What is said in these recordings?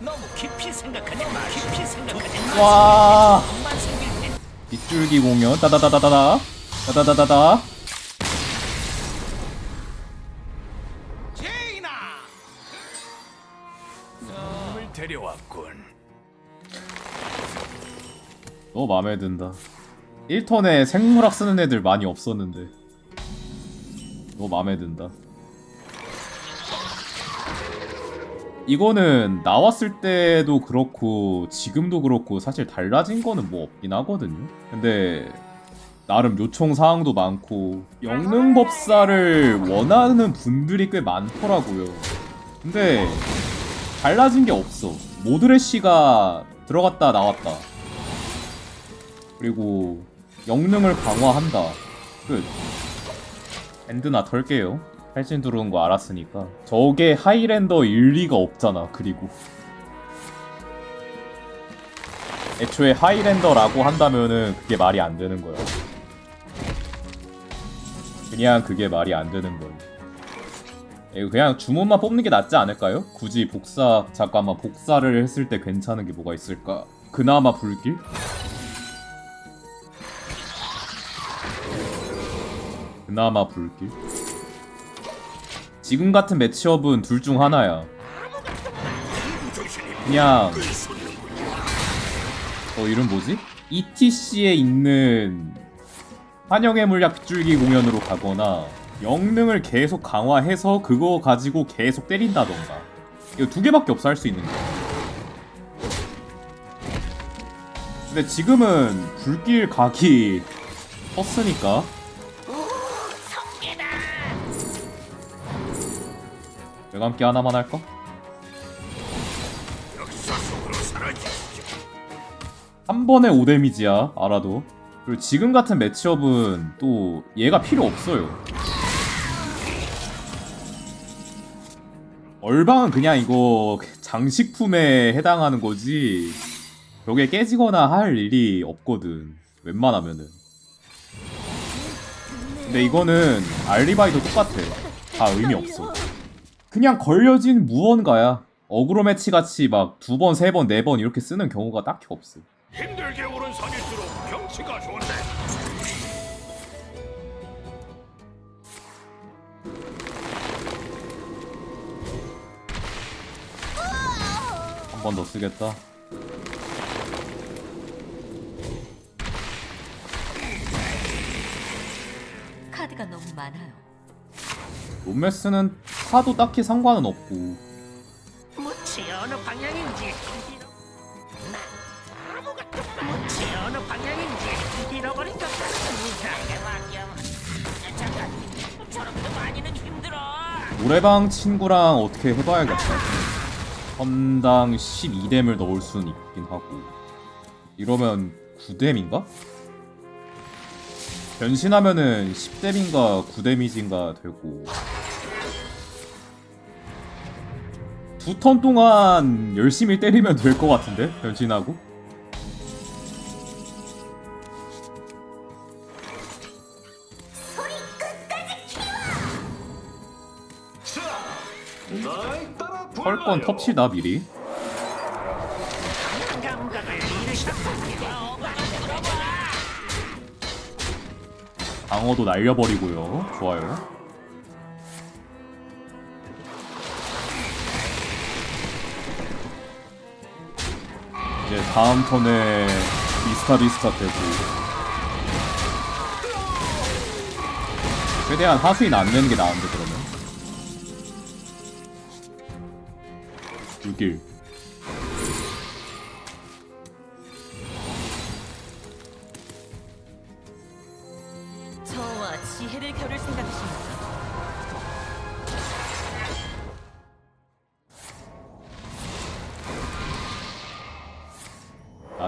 너무 깊이 생각하지 마. 깊이 생각하지 마. 와만 생길 때 빗줄기 공연 따다다다다다 따다다다다 제이나. 놈을 데려왔군. 너무 마음에 든다 1턴에 생물학 쓰는 애들 많이 없었는데 너무 마음에 든다 이거는 나왔을 때도 그렇고 지금도 그렇고 사실 달라진 거는 뭐 없긴 하거든요 근데 나름 요청 사항도 많고 영능 법사를 원하는 분들이 꽤 많더라고요 근데 달라진 게 없어 모드레시가 들어갔다 나왔다 그리고 영능을 강화한다. 끝. 엔드나 털게요. 탈진 들어온 거 알았으니까. 저게 하이랜더 일 리가 없잖아. 그리고 애초에 하이랜더라고 한다면은 그게 말이 안 되는 거야. 그냥 그게 말이 안 되는. 이거 그냥 주문만 뽑는 게 낫지 않을까요? 굳이 복사 잠깐만 복사를 했을 때 괜찮은 게 뭐가 있을까? 그나마 불길? 그나마 불길. 지금 같은 매치업은 둘 중 하나야. 그냥 어 이름 뭐지? ETC에 있는 환영의 물약 빗줄기 공연으로 가거나 영능을 계속 강화해서 그거 가지고 계속 때린다던가 이거 두 개밖에 없어 할 수 있는 거야. 근데 지금은 불길 각이 떴으니까 외감기 하나만 할까? 한 번에 5데미지야 알아도. 그리고 지금 같은 매치업은 또 얘가 필요 없어요. 얼방은 그냥 이거 장식품에 해당하는 거지. 벽에 깨지거나 할 일이 없거든 웬만하면은. 근데 이거는 알리바이도 똑같아. 다 의미 없어 그냥 걸려진 무언가야. 어그로 매치 같이 막 두 번, 세 번, 네 번 이렇게 쓰는 경우가 딱히 없어. 힘들게 오른 산일수록 경치가 좋은데. 한번 더 쓰겠다. 카드가 너무 많아요. 롬메스는 사도 딱히 상관은 없고 무치 어느 방향인지 나 아무것도 무치 어느 방향인지 잃어버린 것 같습니다. 맡겨. 잠깐 저렇게 많이는 힘들어. 노래방 친구랑 어떻게 해봐야겠다. 선당 12뎀을 넣을 수는 있긴 하고 이러면 9뎀인가? 변신하면은 10뎀인가 9데미지인가 되고. 두 턴 동안 열심히 때리면 될 것 같은데? 변신하고? 털건 텁시다 미리 방어도 날려버리고요. 좋아요. 이제 다음 턴에 비스타 비스타 되고 최대한 하수인 안 내는 게 나은데 그러면? 불길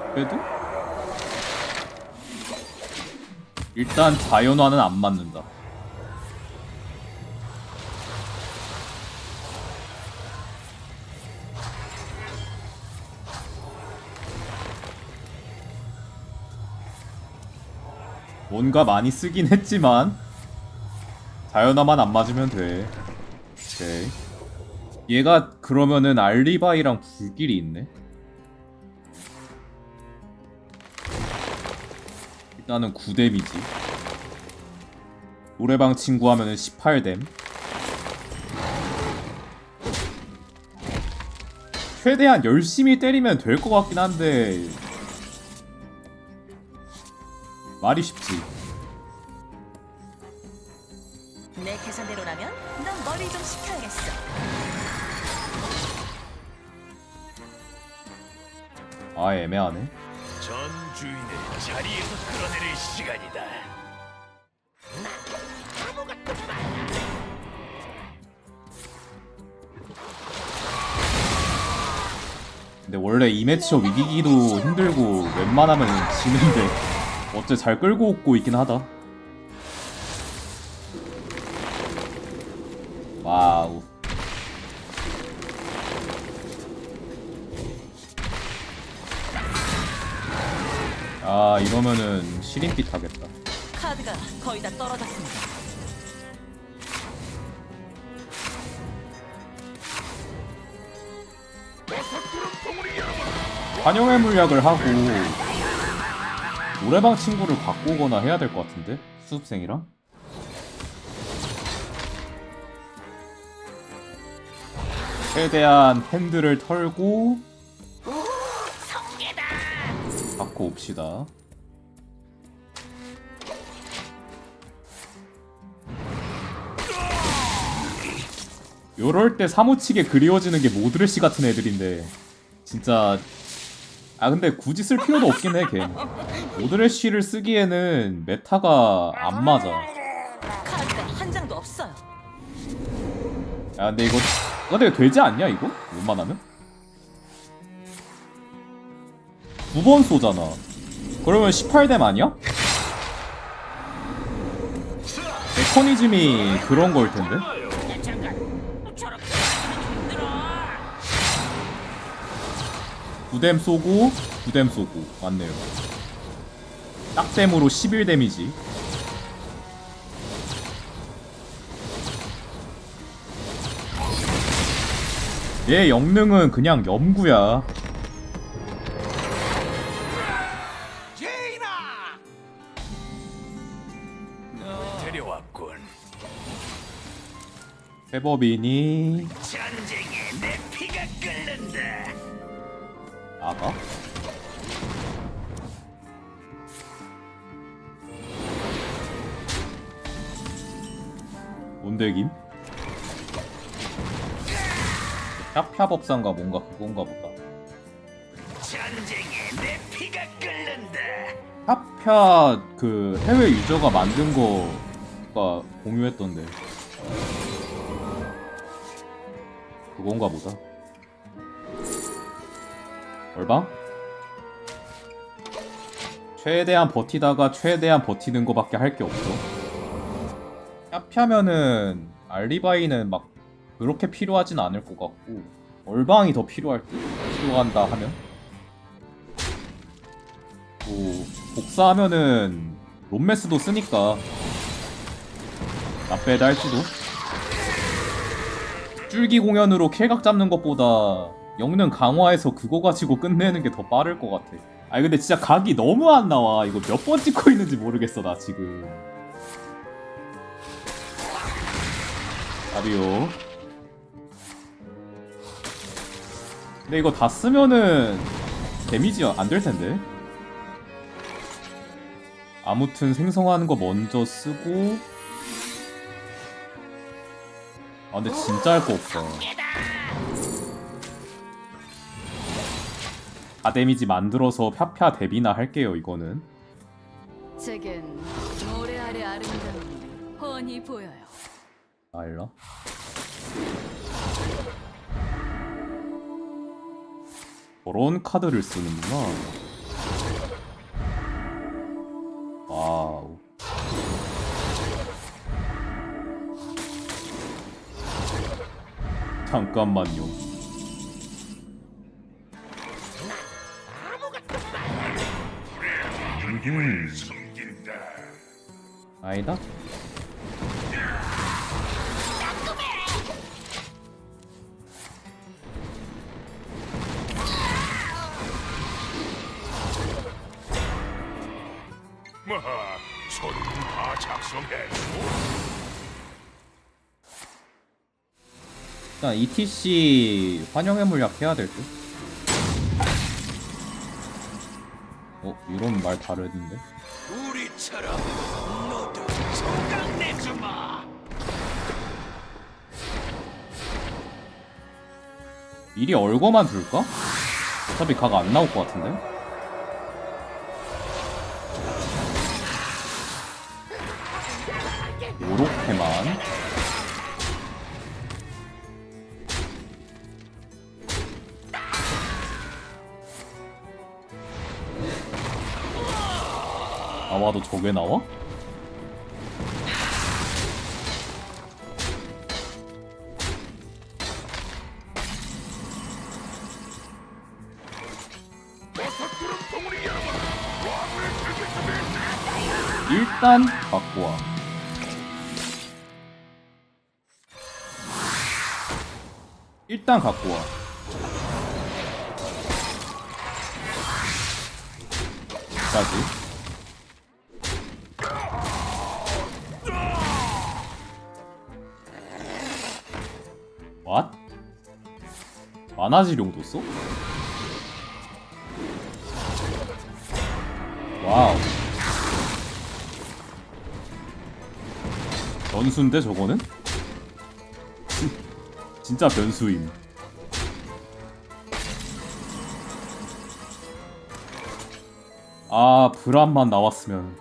나빼도? 일단 자연화는 안 맞는다. 뭔가 많이 쓰긴 했지만 자연화만 안 맞으면 돼. 오케이. 얘가 그러면은 알리바이랑 불길이 있네. 일단은 9뎀이지. 노래방 친구 하면은 18뎀. 최대한 열심히 때리면 될 것 같긴 한데 말이 쉽지. 내 계산대로라면 넌 머리 좀 식혀야겠어. 아 애매하네. 시간이다. 근데 원래 이 매치업 이기기도 힘들고 웬만하면 지는데 어째 잘 끌고 오고 있긴 하다. 와우. 아 이러면은 시린빛 하겠다. 카드가 거의 다 떨어졌습니다. 환영의 물약을 하고 노래방 친구를 바꾸거나 해야 될 것 같은데 수습생이랑 최대한 핸들을 털고 바꿔 옵시다. 요럴 때 사무치게 그리워지는 게 모드레시 같은 애들인데 진짜 아 근데 굳이 쓸 필요도 없긴 해 걔. 모드레쉬를 쓰기에는 메타가 안 맞아. 카드가 한 장도 없어요. 야 근데 이거 근데 되지 않냐 이거? 웬만하면? 두 번 쏘잖아. 그러면 18뎀 아니야? 메커니즘이 그런 걸 텐데. 9뎀 쏘고 9뎀 쏘고 맞네요. 딱뎀으로 11 데미지. 얘 영능은 그냥 염구야. 데려왔군. 전 뭔데김? 샤펴법상가 뭔가 그건가 보다. 전쟁에 내 피가 끓는다. 샤펴 그 해외 유저가 만든 거가 공유했던데. 그건가 보다. 얼방? 최대한 버티다가 최대한 버티는 거밖에 할 게 없어. 샤펴면은 알리바이는 막 그렇게 필요하진 않을 것 같고 얼방이 더 필요할 듯 필요한다 하면? 뭐 복사하면은 롬메스도 쓰니까. 나빼다 할지도. 줄기 공연으로 킬각 잡는 것보다 영능 강화해서 그거 가지고 끝내는 게 더 빠를 것 같아. 아니 근데 진짜 각이 너무 안 나와. 이거 몇 번 찍고 있는지 모르겠어 나 지금 아리오 근데 이거 다 쓰면은 데미지 안 될 텐데. 아무튼 생성하는 거 먼저 쓰고. 아 근데 진짜 할 거 없어. 다 데미지 만들어서 펴펴 데비나 할게요 이거는. 제겐 모래알의 아름다움이 훤히 보여요. 알라 저런 카드를 쓰는구나. 와우. 잠깐만요. 음. 아니다 ETC 환영의 물약 해야 될 듯. 어 이런 말 다르던데? 우리처럼 너도 성강 내주마. 미리 얼거만 둘까? 어차피 각 안 나올 것 같은데? 요렇게만 나와도 저게 나와? 일단 갖고 와. 일단 갖고 와. 까지. 만화지룡도 써? 와우. 변수인데 저거는? 진짜 변수임. 아 브람만 나왔으면.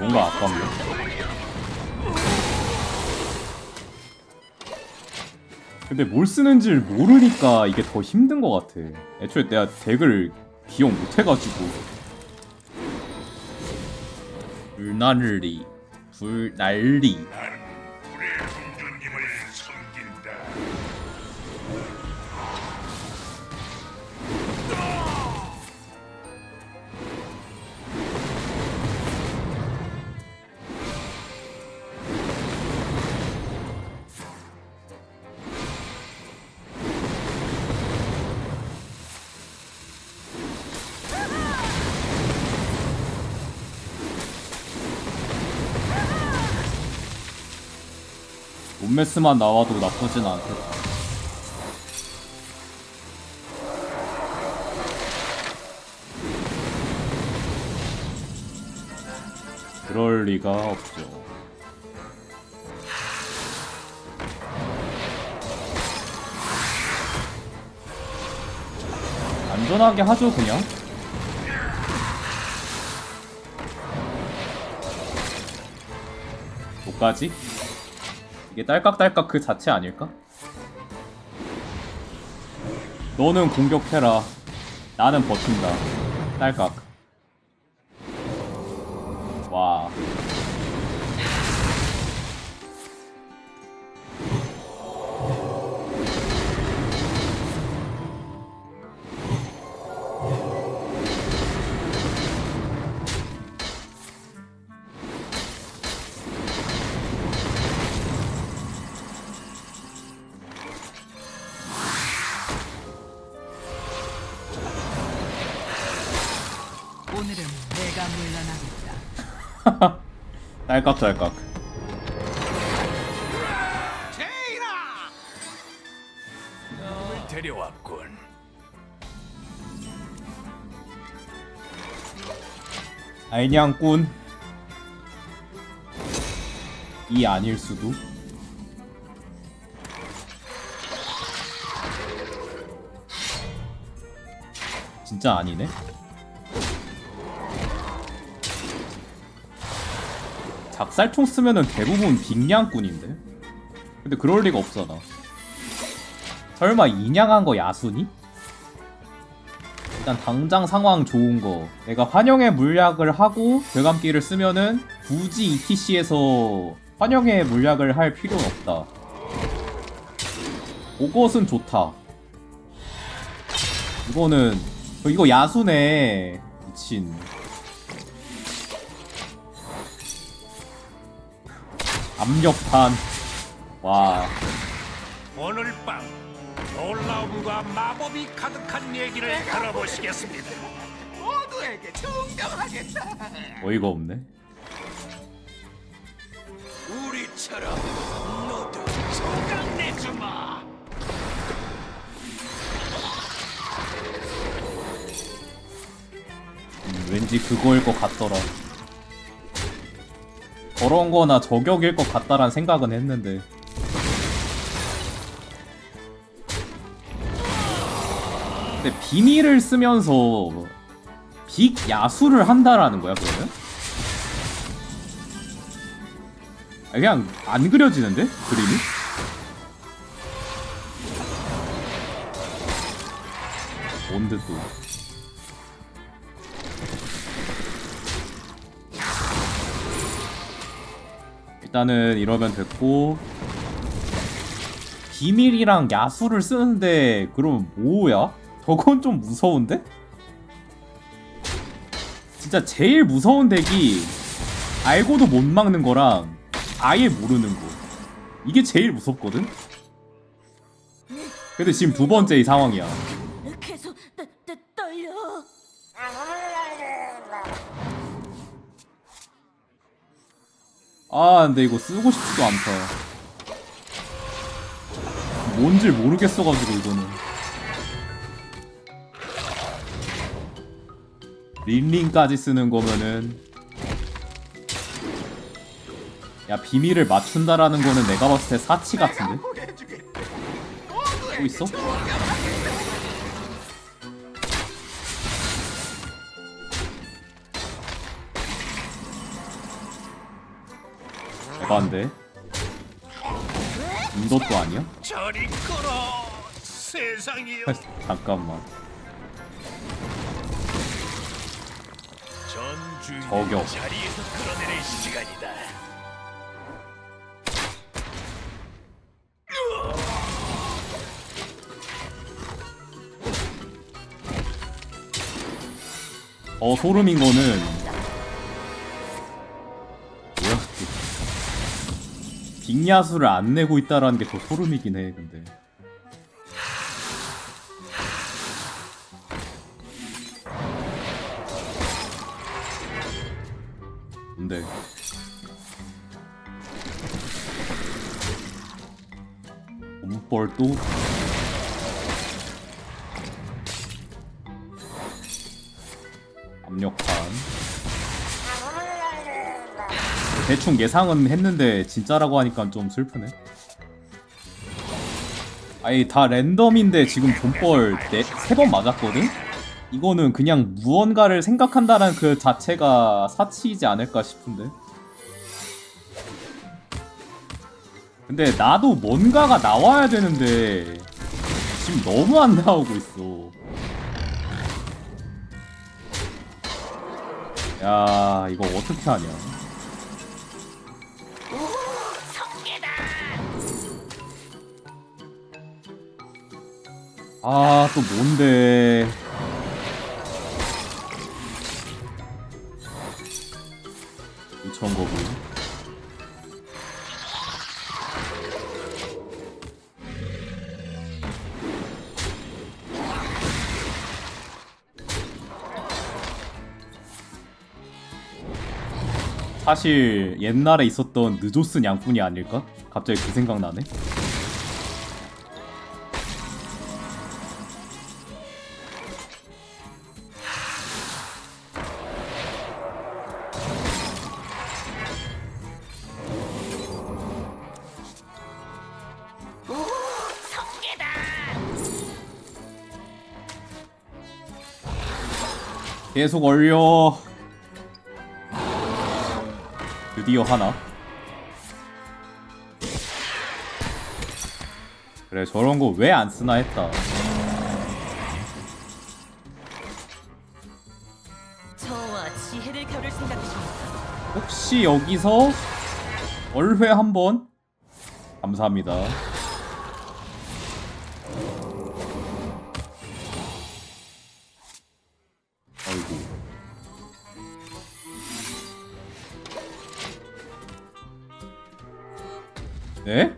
뭔가 아깝네. 근데 뭘 쓰는지를 모르니까 이게 더 힘든 것 같아. 애초에 내가 덱을 기억 못 해가지고. 불난리, 불난리. 몬메스만 나와도 나쁘진 않겠다. 그럴 리가 없죠. 안전하게 하죠, 그냥. 뭐까지? 이게 딸깍딸깍 그 자체 아닐까? 너는 공격해라. 나는 버틴다. 딸깍. 딸깍딸깍. 데려왔군. 알냥꾼. 이 아닐 수도. 진짜 아니네. 작살총 쓰면은 대부분 빅냥꾼인데. 근데 그럴 리가 없잖아. 설마 인양한 거 야수니? 일단 당장 상황 좋은 거 내가 환영의 물약을 하고 결감기를 쓰면은 굳이 ETC에서 환영의 물약을 할 필요는 없다 그것은 좋다 이거는 어, 이거 야수네 미친 압력판 와 오늘 밤 놀라움과 마법이 가득한 얘기를 들어보시겠습니다. 모두에게 증명하겠다. 어이가 없네. 우리처럼 너도 성강 내주마. 음, 왠지 그거일 것 같더라. 저런 거나 저격일 것 같다란 생각은 했는데. 근데 비밀을 쓰면서 빅 야수를 한다라는 거야, 그러면? 아, 그냥 안 그려지는데? 그림이? 뭔데 또. 일단은 이러면 됐고 비밀이랑 야수를 쓰는데 그럼 뭐야? 저건 좀 무서운데? 진짜 제일 무서운 덱이 알고도 못 막는 거랑 아예 모르는 거 이게 제일 무섭거든? 근데 지금 두 번째 이 상황이야 계속 떨려. 아 근데 이거 쓰고 싶지도 않다 뭔지 모르겠어가지고 이거는 린링까지 쓰는 거면은 야 비밀을 맞춘다라는 거는 내가 봤을 때 사치 같은데? 또 있어? 에반데? 인도도 아니야? 저리 끌어 세상이여 잠깐만 저격. 자리에서 끌어내릴 시간이다 어 소름인 거는 빅야수를 안 내고 있다라는 게 더 소름이긴 해 근데. 근데. 몸벌도? 압력판 대충 예상은 했는데 진짜라고 하니까 좀 슬프네. 아니 다 랜덤인데 지금 돈벌 세 번 맞았거든? 이거는 그냥 무언가를 생각한다는 그 자체가 사치이지 않을까 싶은데. 근데 나도 뭔가가 나와야 되는데 지금 너무 안 나오고 있어. 야 이거 어떻게 하냐 아 또 뭔데 이천 거고 사실 옛날에 있었던 느조스 양꾼이 아닐까? 갑자기 그 생각 나네. 계속 얼려. 드디어 하나. 그래 저런 거 왜 안 쓰나 했다. 혹시 여기서 얼회 한번 감사합니다. 아이고. 네?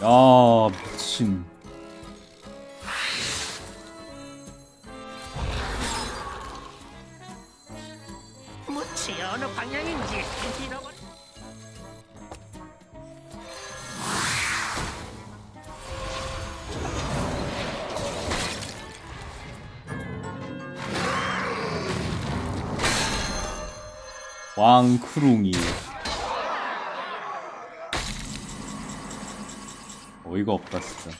야. 왕크룽이. 어이가 없다 진짜.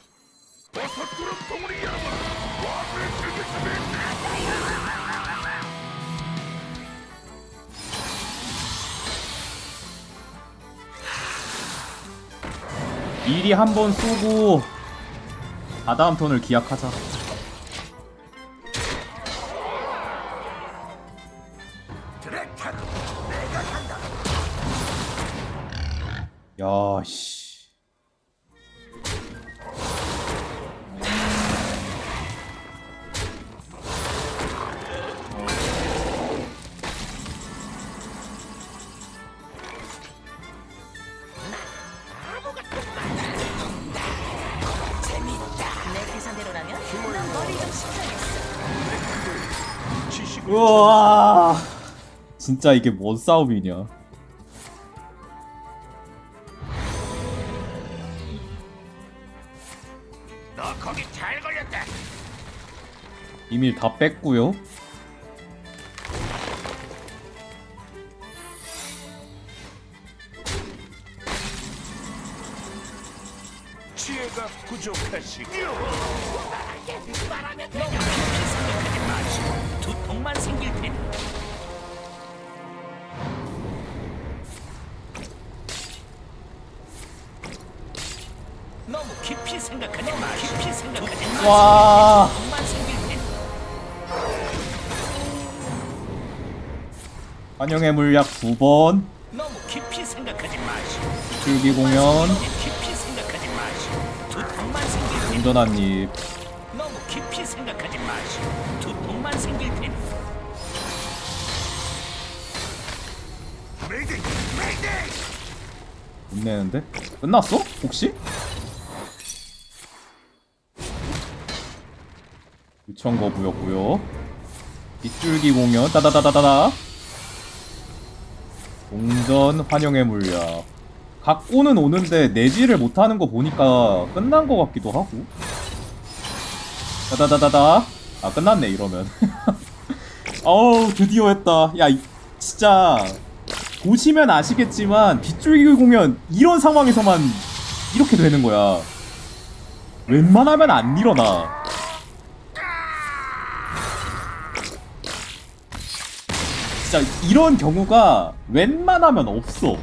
미리 한 번 쏘고 다다음 턴을 기약하자 우와. 진짜 이게 뭔 싸움이냐? 너 거기 잘 걸렸다. 이밀 다 뺐고요 너무 깊이 생각하지 마. 깊이 생각하지 마. 와 생길. 환영의 물약 9번 너무 깊이 생각하지 마시오. 줄기 공연 깊이 생각하지 마시오. 두통만 생길 테니. 운전한 입 너무 깊이 생각하지 마시오. 두통만 생길 메이데이. 못 내는데? 끝났어? 혹시? 유청 거부였고요. 빗줄기 공연 따다다다다다. 동전 환영의 물약. 갖고는 오는데 내지를 못하는 거 보니까 끝난 거 같기도 하고. 따다다다다. 아 끝났네 이러면. 어우 드디어 했다. 야 이- 진짜. 보시면 아시겠지만 빗줄기 공연 이런 상황에서만 이렇게 되는 거야. 웬만하면 안 일어나. 진짜 이런 경우가 웬만하면 없어.